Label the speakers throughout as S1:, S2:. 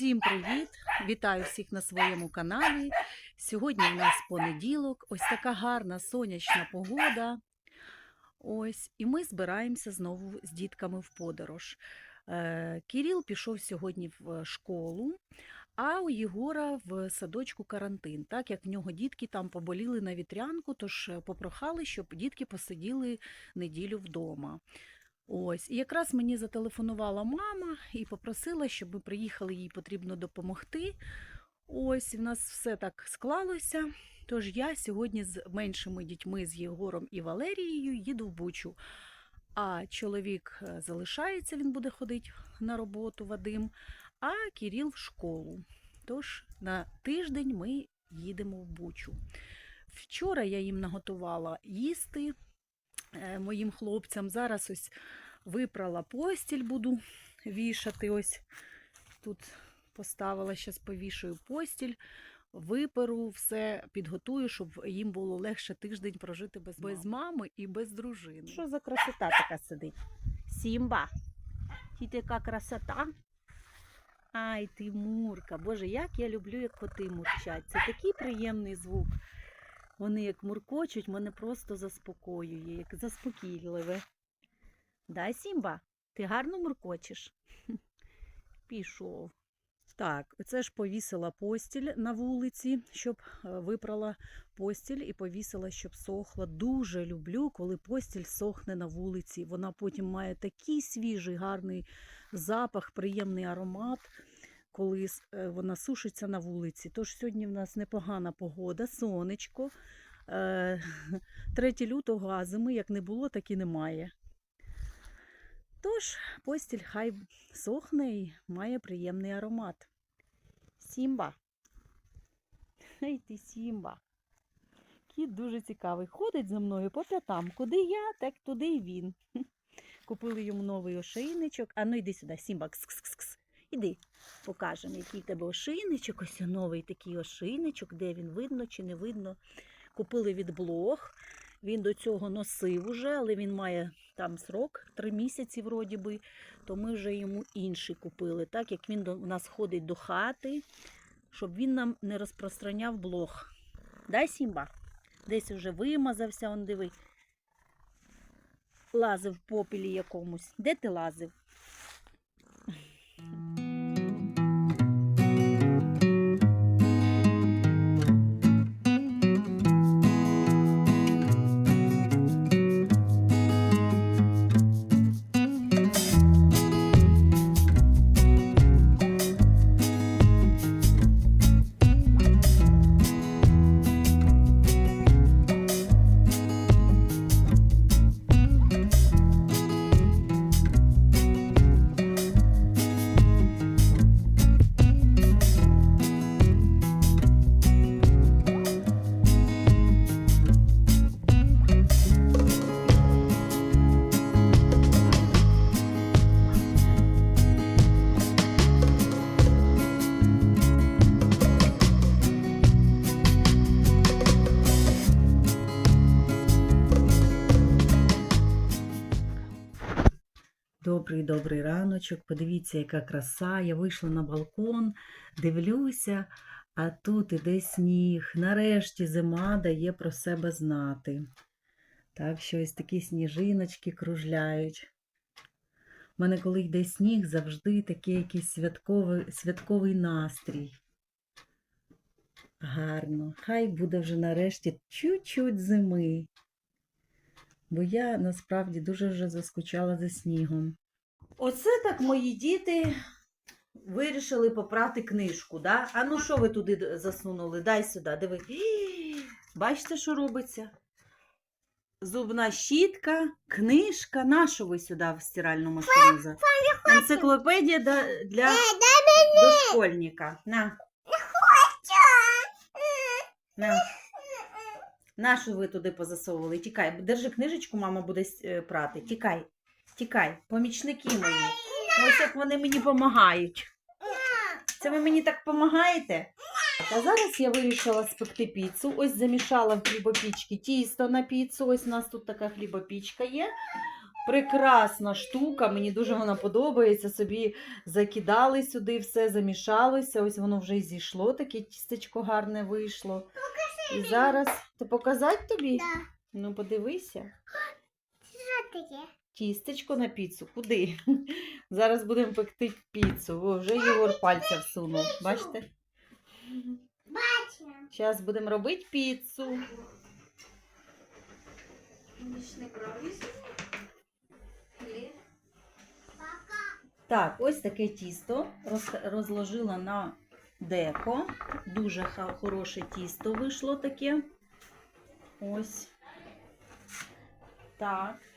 S1: Всім привіт! Вітаю всіх на своєму каналі. Сьогодні в нас понеділок, ось така гарна сонячна погода. Ось, і ми збираємося знову з дітками в подорож. Е, Кіріл пішов сьогодні в школу, а у Єгора в садочку карантин, так як в нього дітки там поболіли на вітрянку, тож е, попрохали, щоб дітки посиділи неділю вдома. Ось, і якраз мені зателефонувала мама і попросила, щоб ми приїхали, їй потрібно допомогти. Ось, в нас все так склалося. Тож я сьогодні з меншими дітьми, з Єгором і Валерією, їду в Бучу. А чоловік е, залишається, він буде ходити на роботу Вадим, а Кіріл в школу. Тож на тиждень ми їдемо в Бучу. Вчора я їм наготувала їсти моїм хлопцям. Зараз ось випрала постіль, буду вішати. Ось тут поставила, зараз повішаю постіль, виперу, все підготую, щоб їм було легше тиждень прожити без, без мами і без дружини. Що за красота така сидить? Сімба. Ті яка красота. Ай, ти мурка. Боже, як я люблю, як коти мурчать. Це такий приємний звук. Вони як муркочуть, мене просто заспокоює, як заспокійливе. Да, Сімба, ти гарно муркочеш. Пішов. Так, це ж повісила постіль на вулиці, щоб е, випрала постіль і повісила, щоб сохла. Дуже люблю, коли постіль сохне на вулиці. Вона потім має такий свіжий, гарний запах, приємний аромат, коли е, вона сушиться на вулиці. Тож сьогодні в нас непогана погода, сонечко. Е, 3 лютого, а зими як не було, так і немає. Тож постіль хай сохне і має приємний аромат. Сімба. Ей ти Сімба. Кіт дуже цікавий. Ходить за мною по п'ятам. Куди я, так туди й він. Купили йому новий ошейничок. А ну йди сюди, Сімба. Кс-кс-кс. Іди, покажемо, який тебе ошейничок. Ось новий такий ошейничок, де він видно чи не видно. Купили від блог. Він до цього носив уже, але він має там срок три місяці, вроді би, то ми вже йому інший купили, так як він до у нас ходить до хати, щоб він нам не розпространяв блог. Дай Сімба. Десь уже вимазався, он диви. Лазив в попілі якомусь. Де ти лазив? Добрий раночок. Подивіться, яка краса. Я вийшла на балкон, дивлюся, а тут іде сніг. Нарешті зима дає про себе знати. Так що ось такі сніжиночки кружляють. У мене, коли йде сніг, завжди такий якийсь святковий, святковий настрій. Гарно. Хай буде вже нарешті чуть-чуть зими. Бо я насправді дуже вже заскучала за снігом. Оце так мої діти вирішили попрати книжку, да? А ну що ви туди засунули? Дай сюди, диви. Бачите, що робиться? Зубна щітка, книжка. Нашу ви сюди в стиральну машину. Енциклопедія для, для дошкольника. На. На. Нашу ви туди позасовували? Тікай, держи книжечку, мама буде е, прати. Тікай, тікай, помічники мої. Ось як вони мені допомагають. Це ви мені так допомагаєте? А зараз я вирішила спекти піцу. Ось замішала в хлібопічці тісто на піцу. Ось у нас тут така хлібопічка є. прекрасна штука. Мені дуже вона подобається. Собі закидали сюди все, замішалося. Ось воно вже й зійшло, таке тістечко гарне вийшло. І зараз ти показати тобі?
S2: Да.
S1: Ну, подивися.
S2: Що таке?
S1: Тістечко на піцу. Куди? Зараз будемо пекти піцу. О, вже Єгор пальця всунув. Бачите?
S2: Бачу.
S1: Зараз будемо робити піцу. Так, ось таке тісто розложила на деко. Дуже хороше тісто вийшло таке. Ось. Так.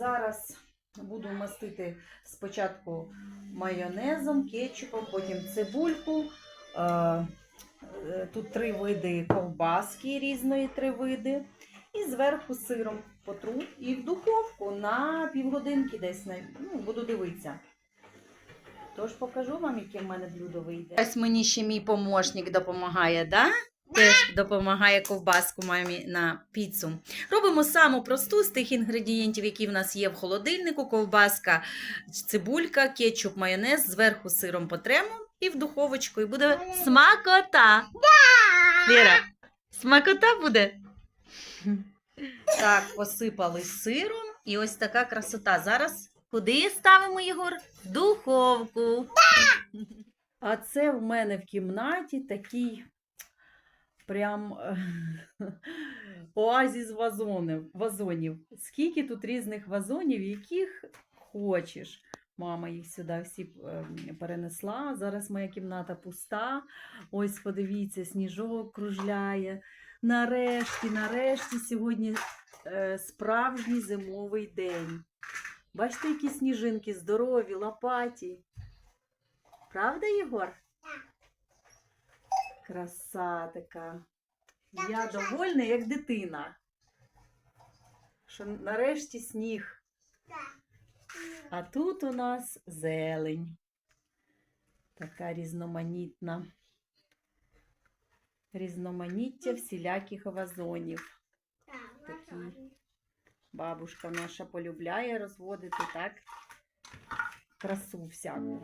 S1: Зараз буду мастити спочатку майонезом, кетчупом, потім цибульку. Е, е, Тут три види ковбаски різної три види. І зверху сиром потру і в духовку на півгодинки десь ну, буду дивитися. Тож покажу вам, яке в мене блюдо вийде. Ось мені ще мій помощник допомагає, да? Теж допомагає ковбаску мамі на піцу. Робимо саму просту з тих інгредієнтів, які в нас є в холодильнику: ковбаска, цибулька, кетчуп, майонез, зверху сиром потремо і в духовочку. І буде смакота. Віра, смакота буде? Так, посипали сиром і ось така красота. Зараз куди ставимо Єгор? В духовку. А це в мене в кімнаті такий прям оазіс вазонів, вазонів. Скільки тут різних вазонів, яких хочеш. Мама їх сюди всі е, перенесла. Зараз моя кімната пуста. Ось подивіться, сніжок кружляє. Нарешті, нарешті, сьогодні е, справжній зимовий день. Бачите, які сніжинки здорові, лопаті. Правда, Єгор? Краса така. Я довольна, як дитина. Що нарешті сніг. А тут у нас зелень. Така різноманітна. Різноманіття всіляких вазонів. Такі. Бабушка наша полюбляє розводити так красу всяку.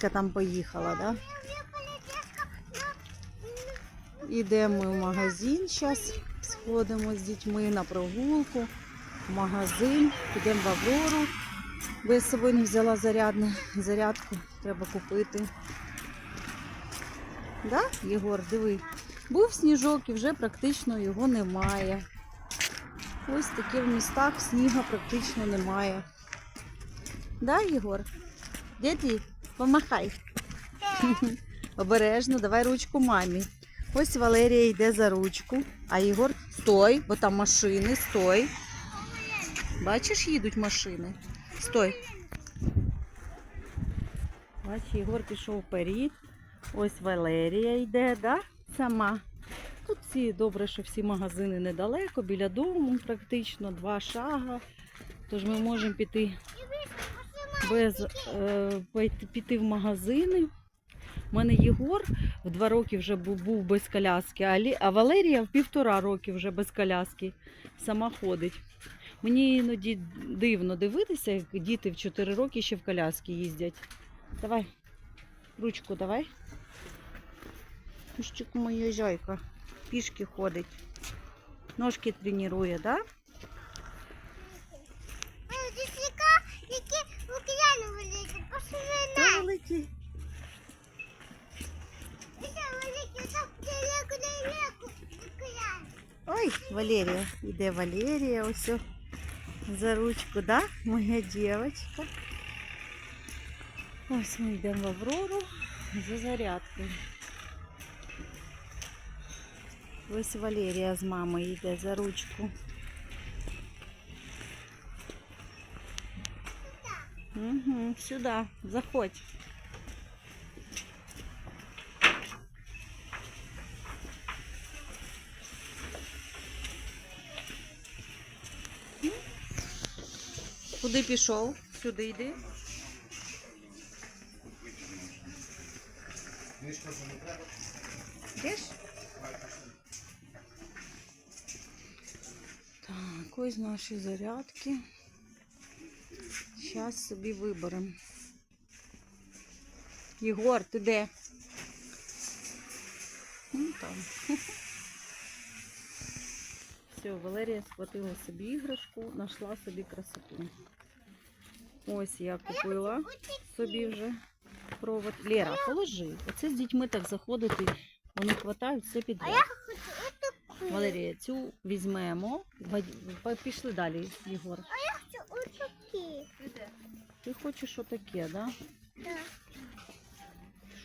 S1: Поліцейська там поїхала, да? Ідемо в магазин зараз. Сходимо з дітьми на прогулку. В магазин, підемо в Аврору. Бо з собою не взяла зарядне, зарядку, треба купити. Да, Єгор, диви. Був сніжок і вже практично його немає. Ось таке в містах сніга практично немає. Да, Єгор? Діти, помахай. Обережно, давай ручку мамі. Ось Валерія йде за ручку. А Ігор, стой, бо там машини, стой. Бачиш, їдуть машини. Стой. Бач, Ігор пішов вперед. Ось Валерія йде, да? Сама. Тут всі добре, що всі магазини недалеко, біля дому, практично два шага. Тож ми можемо піти без е, піти в магазини. У мене Єгор в два роки вже був, без коляски, а, Валерія в півтора роки вже без коляски сама ходить. Мені іноді дивно дивитися, як діти в 4 роки ще в коляски їздять. Давай, ручку давай. Пущик моя зайка. Пішки ходить. Ножки тренує, да?
S2: Дісіка, які в океану вилізуть.
S1: То великий.
S2: Це великий, так далеко, далеко.
S1: Ой, Валерія. Іде Валерія, ось о, за ручку, да? Моя дівчинка. Ось ми йдемо в Аврору за зарядкою. Ось Валерія з мамою йде за ручку. Угу, сюди, заходь. Куди пішов? Сюди йди. Йдеш? Так, ось наші зарядки. Зараз собі виберемо. Єгор, ти де? Ну, там. Все, Валерія схватила собі іграшку, знайшла собі красоту. Ось я купила собі вже провод. Лера, положи. Оце з дітьми так заходити. Вони хватають все підряд. Валерія, цю візьмемо. Пішли далі, Єгор.
S2: Це отакі.
S1: Ти хочеш отаке, да?
S2: Так.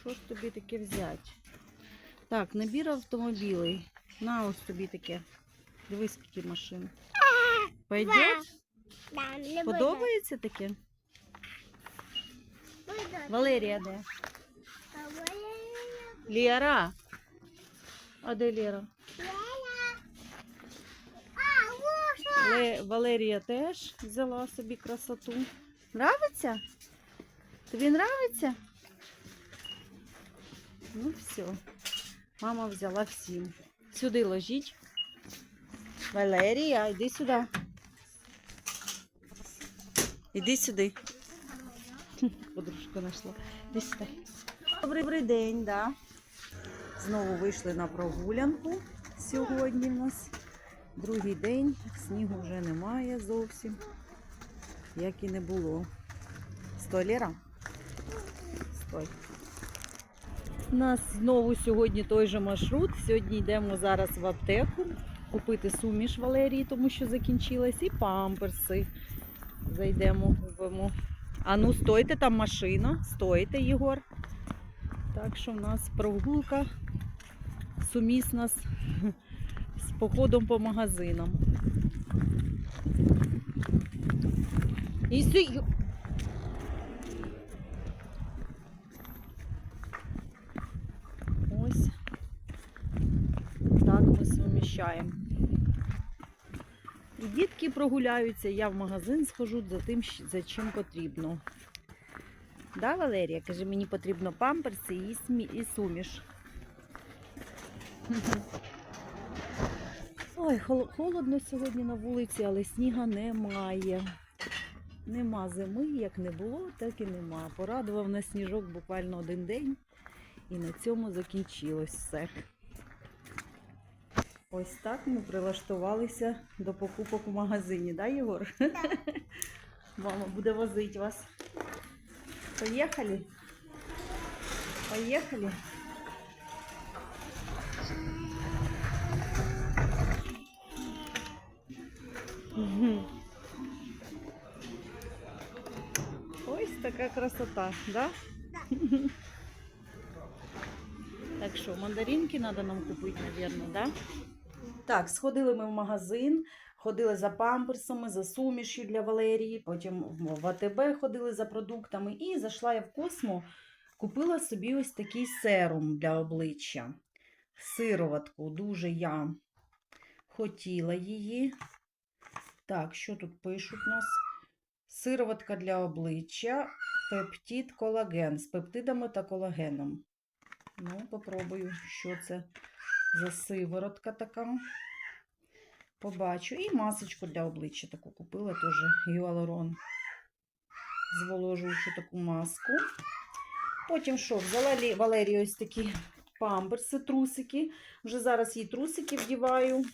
S1: Що ж тобі таке взяти? Так, набір автомобілей. На ось тобі таке. Дивись, скільки машин. Пойдет?
S2: Да,
S1: Подобається таке? Валерія де?
S2: Валерія-
S1: Лера. А де Лера? Валерія теж взяла собі красоту. Нравиться? Тобі нравиться? Ну все. Мама взяла всім. Сюди ложіть. Валерія, йди сюди. Іди сюди. Подружку знайшла. Іди сюди. Добрий, день, да. Знову вийшли на прогулянку сьогодні в нас. Другий день, снігу вже немає зовсім, як і не було. Стой, Лера? Стой. У нас знову сьогодні той же маршрут. Сьогодні йдемо зараз в аптеку купити суміш Валерії, тому що закінчилась, і памперси. Зайдемо, купимо. А ну, стойте, там машина. Стойте, Єгор. Так що в нас прогулка сумісна з походом по магазинам. І сю... Ось так ми суміщаємо. І дітки прогуляються, я в магазин схожу за тим, за чим потрібно. Да, Валерія? Каже, мені потрібно памперси і, суміш. Ой, хол- холодно сьогодні на вулиці, але сніга немає. Нема зими, як не було, так і нема. Порадував на сніжок буквально один день, і на цьому закінчилось все. Ось так ми прилаштувалися до покупок у магазині, да, Єгор? Мама буде возити вас. Поїхали? Поїхали? Ось така красота, да? Так що, мандаринки треба нам купити, мабуть, да? Так, сходили ми в магазин, ходили за памперсами, за сумішю для Валерії, потім в АТБ ходили за продуктами і зайшла я в Космо, купила собі ось такий серум для обличчя. Сироватку, дуже я хотіла її. Так, що тут пишуть у нас? Сироватка для обличчя, пептид колаген з пептидами та колагеном. Ну, попробую, що це за сиворотка така. Побачу. І масочку для обличчя таку купила теж гіалурон. Зволожуючу таку маску. Потім що, взяла Валерії ось такі памперси, трусики. Вже зараз їй трусики вдіваю.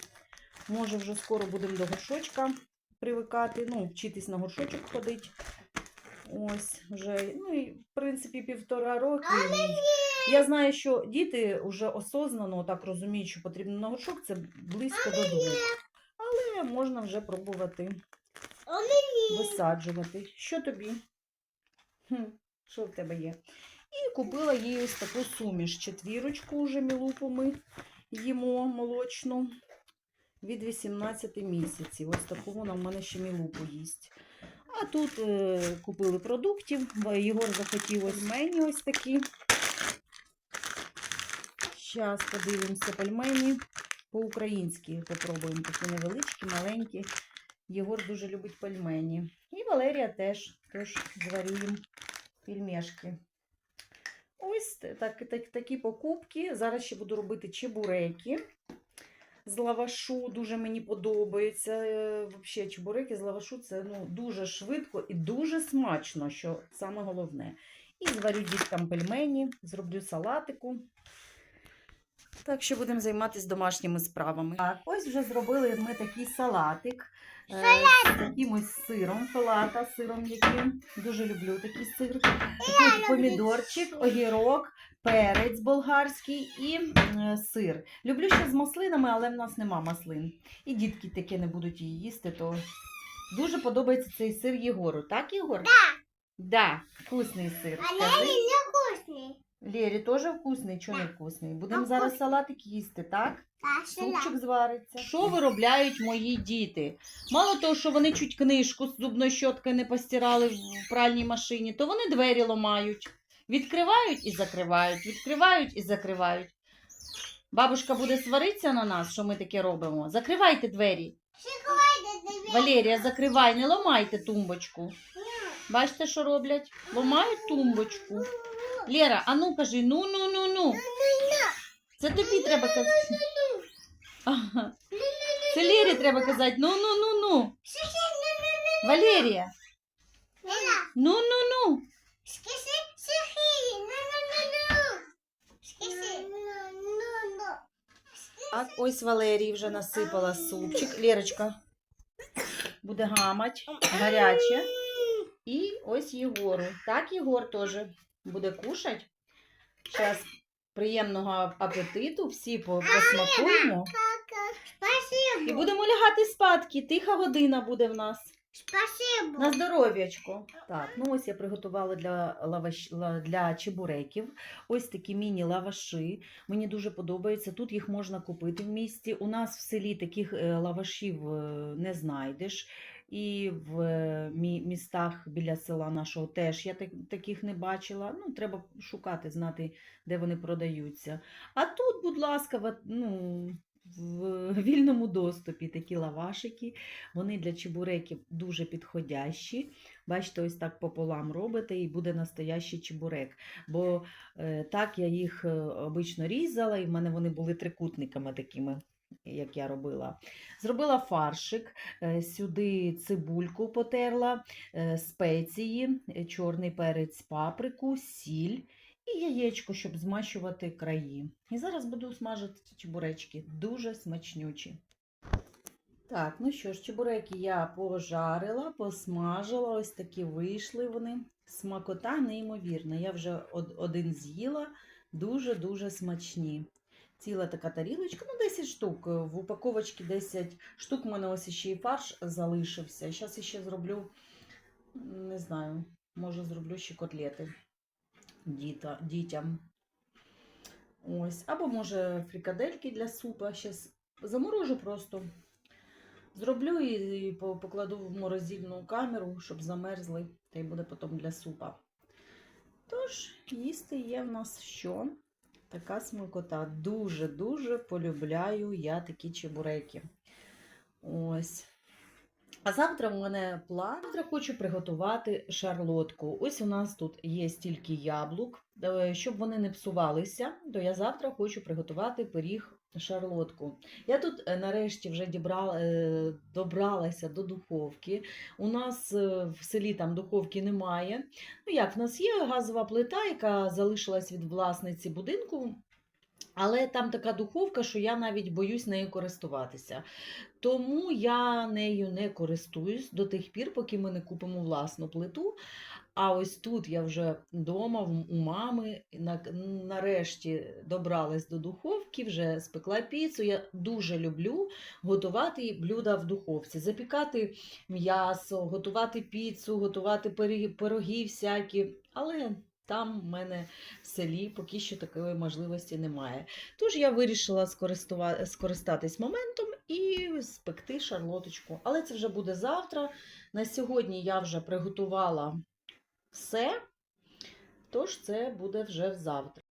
S1: Може, вже скоро будемо до горшочка привикати. Ну, вчитись на горшочок ходити. Ось вже, ну і в принципі півтора роки. Я знаю, що діти вже осознано так розуміють, що потрібен новачок, це близько до двох. Але можна вже пробувати висаджувати. Що тобі? Хм, що в тебе є? І купила їй ось таку суміш. Четвірочку вже мілупу ми їмо молочну від 18 місяців. Ось таку вона в мене ще мілупу їсть. А тут е, купили продуктів. Бо Єгор захотів ось мені ось такі. Зараз подивимося пельмені по-українськи. Попробуємо такі невеличкі, маленькі. Єгор дуже любить пельмені. І Валерія теж, теж зварю їм пельмешки. Ось так, так, такі покупки. Зараз ще буду робити чебуреки з лавашу. Дуже мені подобається. Е, Взагалі, чебуреки з лавашу це ну, дуже швидко і дуже смачно, що саме головне. І зварю діткам пельмені, зроблю салатику. Так що будемо займатися домашніми справами. Так, ось вже зробили ми такий салатик з таким ось сиром, салата сиром яким. Дуже люблю такий сир. Тут помідорчик, огірок, перець болгарський і е, сир. Люблю ще з маслинами, але в нас нема маслин. І дітки таке не будуть її їсти, то дуже подобається цей сир Єгору. Так, Єгор? Да. Да, вкусний сир.
S2: А
S1: Скажи.
S2: Не.
S1: Лєрі теж вкусний, чи не вкусний? Будемо зараз салатик їсти, так?
S2: Та
S1: Супчик звариться. Що виробляють мої діти? Мало того, що вони чуть книжку з зубною щоткою не постирали в пральній машині, то вони двері ламають. Відкривають і закривають, відкривають і закривають. Бабушка буде сваритися на нас, що ми таке робимо. Закривайте двері. Валерія, закривай, не ламайте тумбочку. Бачите, що роблять? Ламають тумбочку. Лера, а ну кажи, ну ну ну ну. Це тобі треба казати. Ага. Це Лері треба казати, ну ну ну ну. Валерія, ну ну ну. Так, ось Валерії вже насипала супчик. Лерочка буде гамать, гаряче. І ось Єгору. Так, Єгор теж буде кушать. Зараз приємного апетиту, всі посмакуємо. І будемо лягати спадки. Тиха година буде в нас.
S2: Спасибо.
S1: На здоров'ячко. Так, ну ось я приготувала для, лаваш... для чебуреків ось такі міні-лаваші. Мені дуже подобається. Тут їх можна купити в місті. У нас в селі таких е, лавашів е, не знайдеш. І в е, містах біля села нашого теж я так- таких не бачила. Ну, треба шукати, знати, де вони продаються. А тут, будь ласка, ну, в вільному доступі такі лавашики. Вони для чебуреків дуже підходящі. Бачите, ось так пополам робите, і буде настоящий чебурек. Бо е, так я їх е, обично різала, і в мене вони були трикутниками такими. Як я робила. Зробила фаршик, е, сюди цибульку потерла, спеції, чорний перець, паприку, сіль і яєчко, щоб змащувати краї. І зараз буду смажити чебуречки. Дуже смачнючі. Так, ну що ж, чебуреки я пожарила, посмажила, ось такі вийшли вони. Смакота неймовірна. Я вже один з'їла, дуже-дуже смачні. Ціла така тарілочка, ну 10 штук. В упаковочці 10 штук. У мене ось ще і фарш залишився. Зараз ще зроблю, не знаю, може зроблю ще котлети діта, дітям. Ось. Або може фрикадельки для супа. Зараз заморожу просто. Зроблю і покладу в морозильну камеру, щоб замерзли, та й буде потім для супа. Тож, їсти є в нас що? Така смакота. Дуже-дуже полюбляю я такі чебуреки. Ось. А завтра в мене план. Завтра хочу приготувати шарлотку. Ось у нас тут є стільки яблук. Е, Щоб вони не псувалися, то я завтра хочу приготувати пиріг шарлотку. Я тут е, нарешті вже дібрала, е, добралася до духовки. У нас е, в селі там духовки немає. Ну як, в нас є газова плита, яка залишилась від власниці будинку. Але там така духовка, що я навіть боюсь нею користуватися. Тому я нею не користуюсь до тих пір, поки ми не купимо власну плиту. А ось тут я вже вдома у мами нарешті добралась до духовки, вже спекла піцу. Я дуже люблю готувати блюда в духовці, запікати м'ясо, готувати піцу, готувати пироги всякі. Але там в мене в селі поки що такої можливості немає. Тож я вирішила скористатись моментом і спекти шарлоточку. Але це вже буде завтра. На сьогодні я вже приготувала все, тож це буде вже завтра.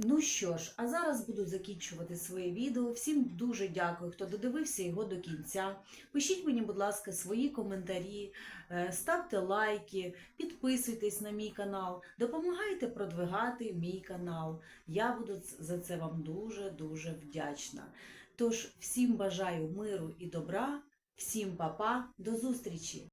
S3: Ну що ж, а зараз буду закінчувати своє відео. Всім дуже дякую, хто додивився його до кінця. Пишіть мені, будь ласка, свої коментарі, е, ставте лайки, підписуйтесь на мій канал, допомагайте продвигати мій канал. Я буду за це вам дуже-дуже вдячна. Тож всім бажаю миру і добра, всім па-па, до зустрічі!